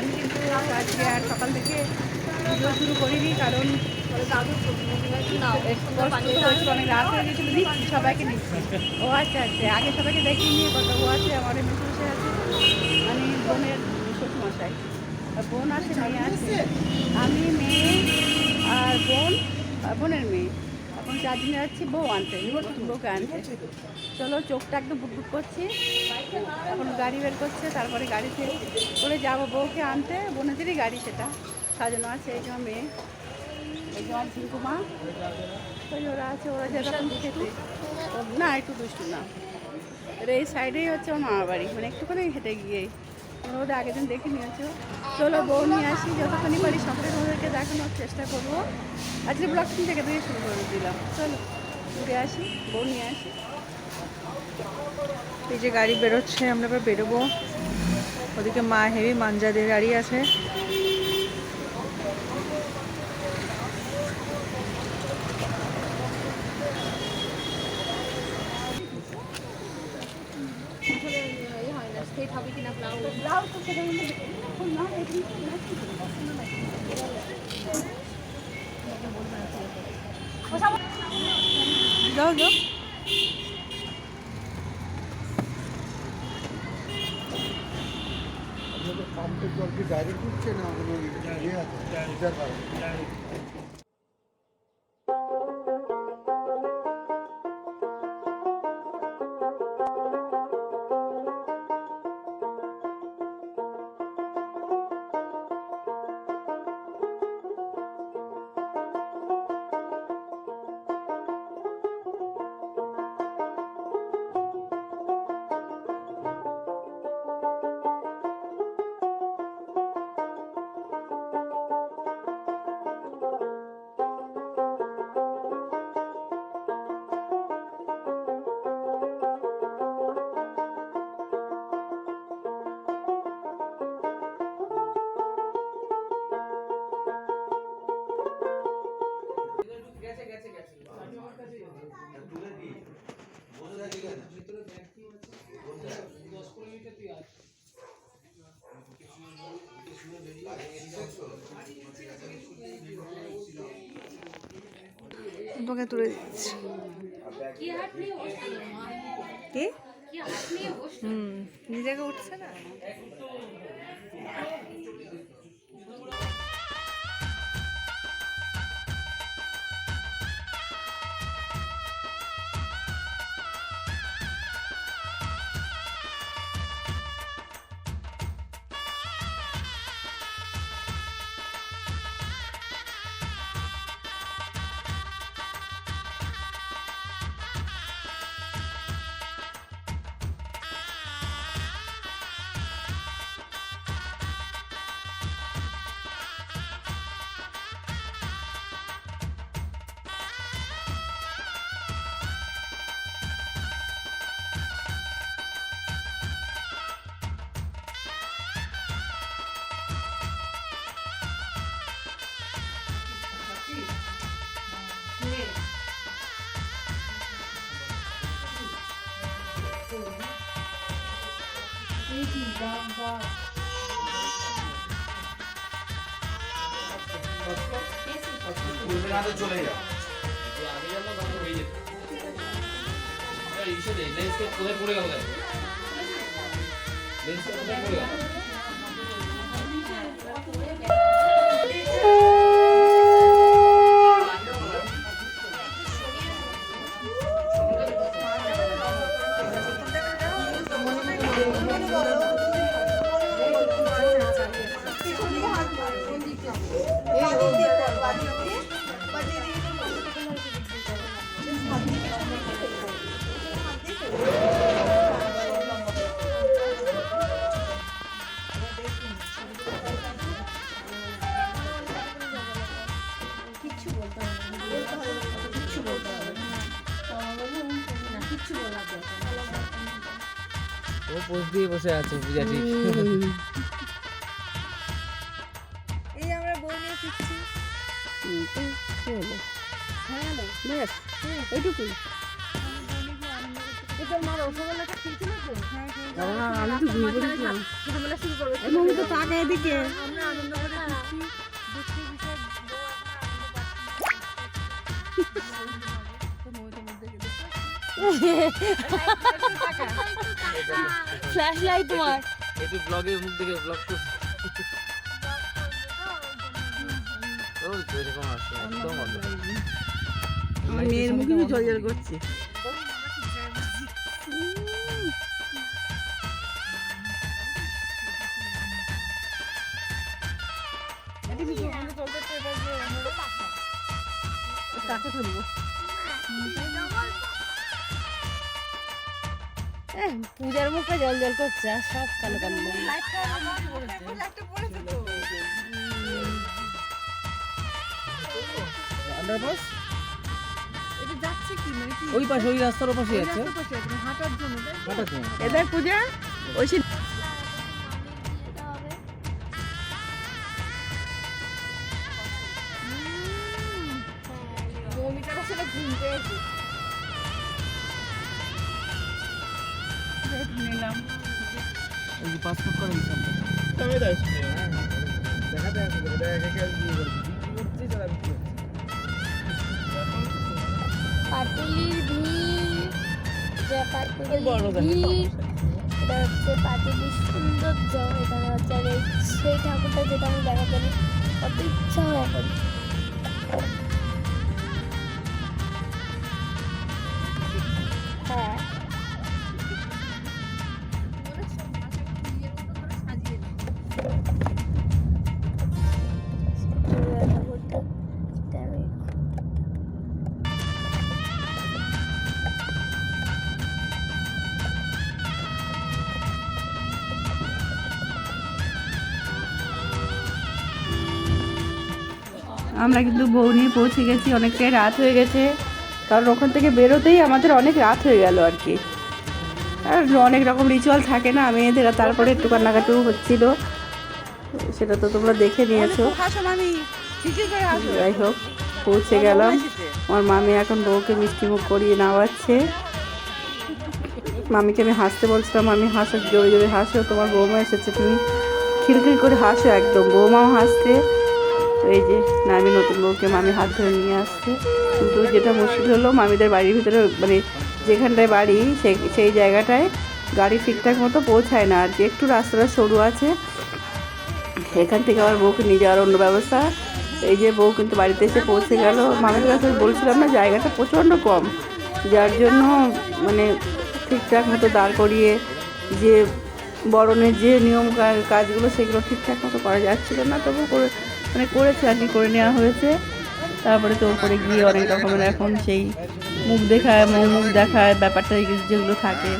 আমি কিন্তু আজকে আর সকাল থেকে ভিডিও শুরু করিনি, কারণ অনেক রাত হয়ে সবাইকে দিচ্ছি ও আচ্ছা আচ্ছা আগে সবাইকে দেখিয়ে নিয়ে কথা, ও আছে, আমার বসে আছে। মানে বোনের শ্বশুরমশাই বোন আছে, মেয়ে আছে। আমি, মেয়ে, আর বোন বোনের মেয়ে। এখন চারদিনে যাচ্ছি, বউ আনতে বউকে আনতে। চলো, চোখটা একদম বুকবুক করছি। এখন গাড়ি বের করছে, তারপরে গাড়িতে করে যাব বউকে আনতে। বোনেদেরই গাড়ি সেটা, সাজানো আছে, এই যে আমার মেয়ে, এই যে মা ওই ওরা আছে, ওরা যেরকম খেতে না, একটু দুষ্টু না। এই সাইডেই হচ্ছে আমার মামা বাড়ি মানে একটুখানি হেঁটে গিয়েই ওদের আগের দিন দেখে নিয়েছো। চলো বউ নিয়ে আসি, যতক্ষণই পারি সকালে তোমাদেরকে দেখানোর চেষ্টা করব। আজকে ব্লগ থেকে দিয়ে শুরু করে দিলাম। চলো, ঘুরে আসি, বউ নিয়ে আসি। এই যে গাড়ি বেরোচ্ছে, আমরা এবার বেরোবো। ওদিকে মা হেভি মাঞ্জাদের গাড়ি আছে ব্লাউজ তো সেটা এখন না এখন যাও যাও আপনাদের পাম্পের জল কি ডাইরেক্ট উঠছে না কোনো ইয়ে আছে তোমাকে তুলে দিচ্ছি। কি? হুম নিজেকে উঠছে না? চলে যাও। হয়ে যেত ইসে নেই কোথায় পড়ে গেল? দেখো লেন্সটা কোথায় পড়ে গেল? এই ও পোজ দিয়ে বসে আছে পূজা ঠিক এই আমরা বই নিয়ে ব্যাস এইটুকুই আমি তো ঘুরে পড়েছিলাম আমি তো টাকা এদিকে ফ্ল্যাশ লাইট তোমার। একটু ব্লগের মুখ দেখে ব্লগ করছি। মেয়ের মুখে জল জল করছে। কাকে তুলবো পূজার মুখে জল জল করছে আর সব কালো কালো। আন্ডারপাস এটা যাচ্ছে কি? মানে ওই পাশে ওই রাস্তার পাশে আছে, হাঁটার জন্য এদের পূজা ওই তারা বিক্রি করছে। পাটুলির ভিড় এটা হচ্ছে পাটুলির সৌন্দর্য এখানে হচ্ছে সেই ঠাকুরটা যেটা আমি দেখাতে কত ইচ্ছা হয় হ্যাঁ আমরা কিন্তু বউ নিয়ে পৌঁছে গেছি অনেকটাই রাত হয়ে গেছে। কারণ ওখান থেকে বেরোতেই আমাদের অনেক রাত হয়ে গেল আর কি। আর অনেক রকম রিচুয়াল থাকে না মেয়েদের তারপরে একটু কান্নাকাটিও হচ্ছিল। সেটা তো তোমরা দেখে নিয়েছো। যাই হোক পৌঁছে গেলাম। আমার মামি এখন বউকে মিষ্টি মুখ করিয়ে নেওয়াচ্ছে মামিকে আমি হাসতে বলছিলাম মামি হাসো জোরে জোরে হাসো। তোমার বৌমা এসেছে তুমি খিলখিল করে হাসো একদম। বৌমাও হাসতে তো এই যে নামি নতুন বউকে মামি হাত ধরে নিয়ে আসছে। কিন্তু যেটা মুশকিল হলো মামিদের বাড়ির ভিতরে মানে যেখানটায় বাড়ি সেই সেই জায়গাটায় গাড়ি ঠিকঠাক মতো পৌঁছায় না। আর কি একটু রাস্তাটা সরু আছে এখান থেকে আবার বউকে নিয়ে যাওয়ার অন্য ব্যবস্থা। এই যে বউ কিন্তু বাড়িতে এসে পৌঁছে গেল। মামির কাছে বলছিলাম না, জায়গাটা প্রচণ্ড কম। যার জন্য মানে ঠিকঠাক মতো দাঁড় করিয়ে যে বরণের যে নিয়ম কাজগুলো, সেগুলো ঠিকঠাক মতো করা যাচ্ছিল না। তবু করে মানে করেছে আর কি, করে নেওয়া হয়েছে। তারপরে তো ওপরে গিয়ে অনেক রকমের এখন সেই মুখ দেখায় মৌ মুখ দেখায়, ব্যাপারটা যেগুলো থাকে,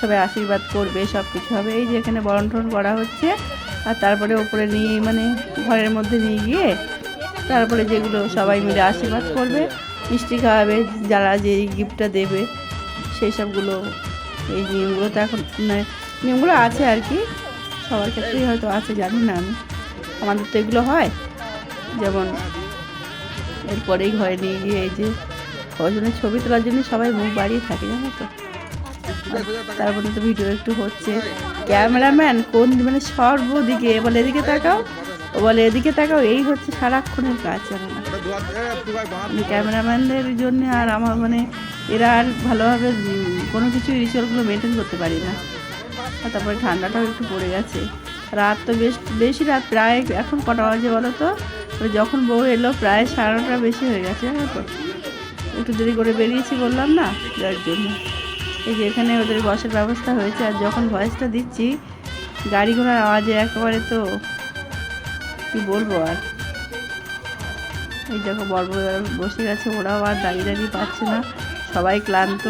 সবাই আশীর্বাদ করবে সব কিছু হবে। এই যে এখানে বরণ টরণ করা হচ্ছে, আর তারপরে ওপরে নিয়ে মানে ঘরের মধ্যে নিয়ে গিয়ে তারপরে যেগুলো সবাই মিলে আশীর্বাদ করবে, মিষ্টি খাওয়াবে, যারা যে গিফটটা দেবে, সেই সবগুলো, এই নিয়মগুলো তো এখন মানে নিয়মগুলো আছে আর কি। সবার ক্ষেত্রেই হয়তো আছে, জানি না আমি। আমাদের তো এগুলো হয়। যেমন এরপরেই ঘরে নিয়ে গিয়ে এই যে কজনের ছবি তোলার জন্য সবাই মুখ বাড়িয়ে থাকে, জানো তো? তারপরে তো ভিডিও একটু হচ্ছে। ক্যামেরাম্যান কোন মানে সর্বদিকে বলে এদিকে তাকাও, ও বলে এদিকে তাকাও, এই হচ্ছে সারাক্ষণের কাজ, জানো মানে ক্যামেরাম্যানদের জন্য আর আমার মানে এরা আর ভালোভাবে কোনো কিছু রিচুয়ালগুলো মেনটেন করতে পারি না। আর তারপরে ঠান্ডাটাও একটু পড়ে গেছে। রাত তো বেশ, বেশি রাত, প্রায় এখন কটা বাজে বলো তো? যখন বউ এলো, প্রায় সাড়ে বেশি হয়ে গেছে তো একটু দেরি করে বেরিয়েছি বললাম না, যার জন্য। এই যে এখানে ওদের বসার ব্যবস্থা হয়েছে, আর যখন ভয়েসটা দিচ্ছি, গাড়ি ঘোড়ার আওয়াজে একেবারে তো কি বলব আর। এই দেখো, বড় বসে গেছে, ওরাও আর দাঁড়িয়ে দাঁড়িয়ে পাচ্ছে না, সবাই ক্লান্ত।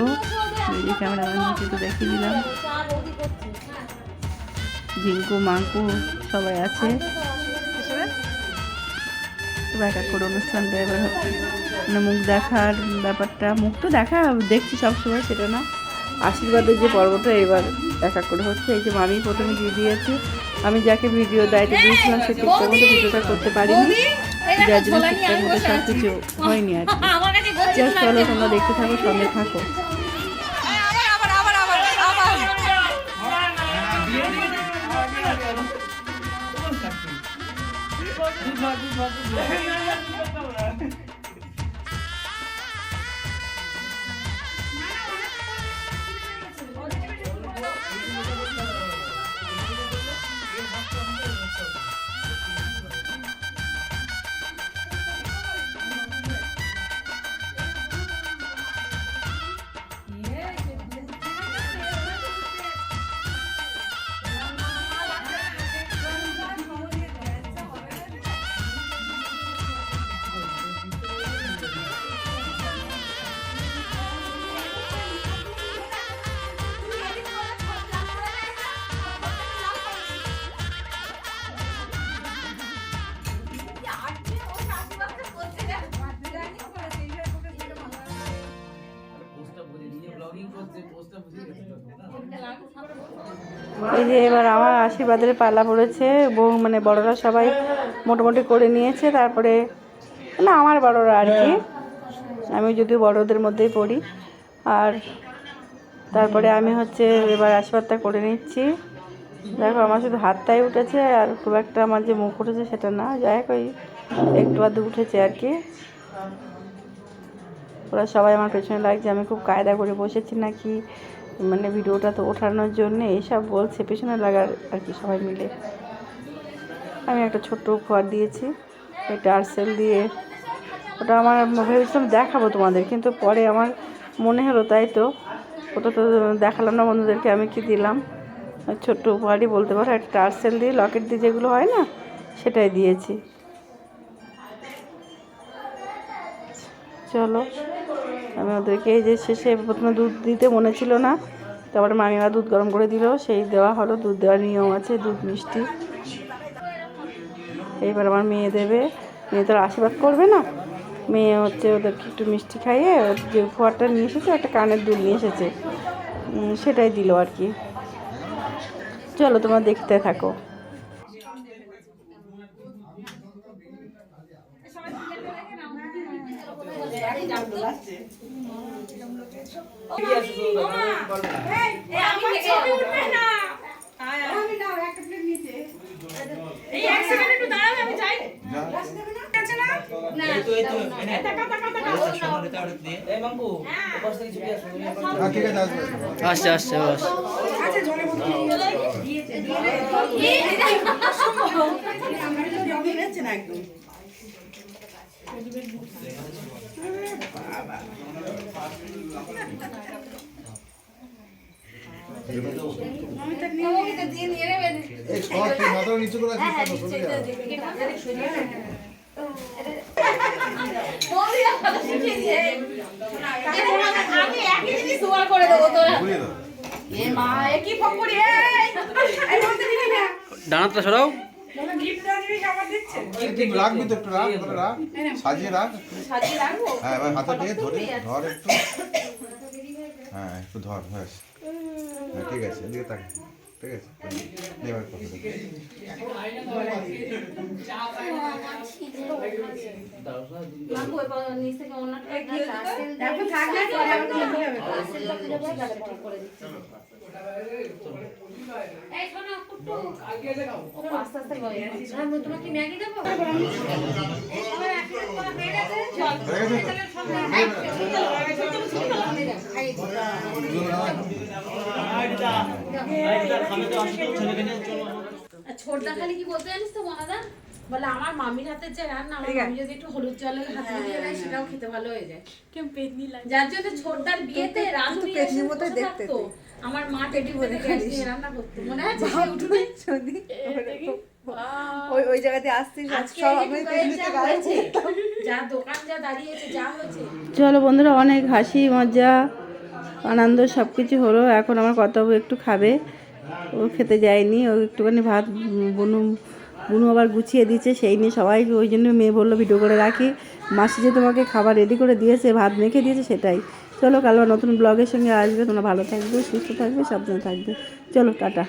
এই যে ক্যামেরাম্যানকে একটু দেখিয়ে দিলাম। ঝিঙ্কু, মাঙ্কু সবাই আছে। এক এক করে অনুষ্ঠানটা এবার মানে মুখ দেখার ব্যাপারটা মুখ তো দেখা দেখছি সবসময় সেটা না। আশীর্বাদের যে পর্বটা এবার এক এক করে হচ্ছে এই যে মামি প্রথমে দিয়ে দিয়েছি আমি যাকে ভিডিও দায়িত্ব দিয়েছিলাম সে ঠিকঠাক মতো ভিডিওটা করতে পারিনি। যার জন্য ঠিকঠাক মতো সব কিছু হয়নি আর কি। চলো তোমরা দেখতে থাকো সঙ্গে থাকো। ਬਾਜੀ ਬਾਜੀ ਬਾਜੀ এই যে এবার আমার আশীর্বাদের পালা পড়েছে, বউ মানে বড়রা সবাই মোটামুটি করে নিয়েছে, তারপরে না আমার বড়রা আর কি। আমি যদিও বড়দের মধ্যেই পড়ি। আর তারপরে আমি হচ্ছে এবার আশীর্বাদটা করে নিচ্ছি। দেখো আমার শুধু হাতটাই উঠেছে, আর খুব একটা আমার যে মুখ উঠেছে সেটা না। যাই ওই একটু আধটু উঠেছে আর কি। ওরা সবাই আমার পেছনে লাগছে, আমি খুব কায়দা করে বসেছি নাকি মানে ভিডিওটা তো ওঠানোর জন্য এইসব বলছে, পেছনে লাগার আর কি সবাই মিলে। আমি একটা ছোট্ট উপহার দিয়েছি ওই টার্সেল দিয়ে। ওটা আমার ভেবেছিলাম দেখাবো তোমাদের, কিন্তু পরে আমার মনে হলো তাই তো। ওটা তো দেখালাম না বন্ধুদেরকে, আমি কি দিলাম? ছোট্ট উপহারই বলতে পারো, একটা টার্সেল দিয়ে লকেট দিয়ে যেগুলো হয় না, সেটাই দিয়েছি। চলো। আমি ওদেরকে এই যে শেষে প্রথমে দুধ দিতে মনে ছিল না, তারপরে মামিমা দুধ গরম করে দিল, সেই দেওয়া হলো, দুধ দেওয়ার নিয়ম আছে, দুধ মিষ্টি। এইবার আমার মেয়ে দেবে, মেয়ে তো আশীর্বাদ করবে না। মেয়ে হচ্ছে ওদেরকে একটু মিষ্টি খাইয়ে, যে উপহারটা নিয়ে এসেছে, একটা কানের দুল নিয়ে এসেছে। সেটাই দিল আর কি। চলো তোমরা দেখতে থাকো হ্যাঁ ঠিক আছে আসবে আসছে আসছে বাস এই সব তুই মাথা নিচু করে আসিস কেন? চলে যা। আমি একই জিনিস জোগাড় করে দেবো তোরা ঘুরিয়ে দাও। এ মা একই ফকরি এই এই বলতে দিবি না ডানাটা সরাও। এই রাখবি তো একটু রাখ ধরে রাখ সাজিয়ে রাখ। সাজিয়ে রাখব হ্যাঁ এবার হাতে দিয়ে ধরে ধর একটু। হ্যাঁ একটু ধর ব্যাস। হ্যাঁ ঠিক আছে এদিকে তাক ঠিক আছে নে এবার কথা বলি। ছোটদা খালি কি বলতে জানিস তো বলে আমার মামির হাতের যে রান্না যদি একটু হলুদ জলে হাত মিলিয়ে দেয় সেটাও খেতে ভালো হয়ে যায় যার জন্য ছোটদার বিয়েতে রাঁধুনি এসে বসে থাকতো আমার মা টেডি বলে রান্না করতো মনে আছে উঠোনে ওই ওই জায়গাতে আসছিস সব আমি যা দোকান যা দাঁড়িয়েছে যা হয়েছে চলো বন্ধুরা, অনেক হাসি, মজা। আনন্দ সব কিছু হলো। এখন আমার কর্তব্য একটু খাবে। ও খেতে যায়নি। ও একটুখানি ভাত, বুনু বুনু আবার গুছিয়ে দিচ্ছে সেই নিয়ে সবাই ওই জন্য মেয়ে বলল, ভিডিও করে রাখি। মাসি যে তোমাকে খাবার রেডি করে দিয়েছে, ভাত মেখে দিয়েছে, সেটাই। চলো, কাল আবার নতুন ব্লগের সঙ্গে আসবে। তোমরা ভালো থাকবে, সুস্থ থাকবে, সাবধানে থাকবে। চলো, টাটা।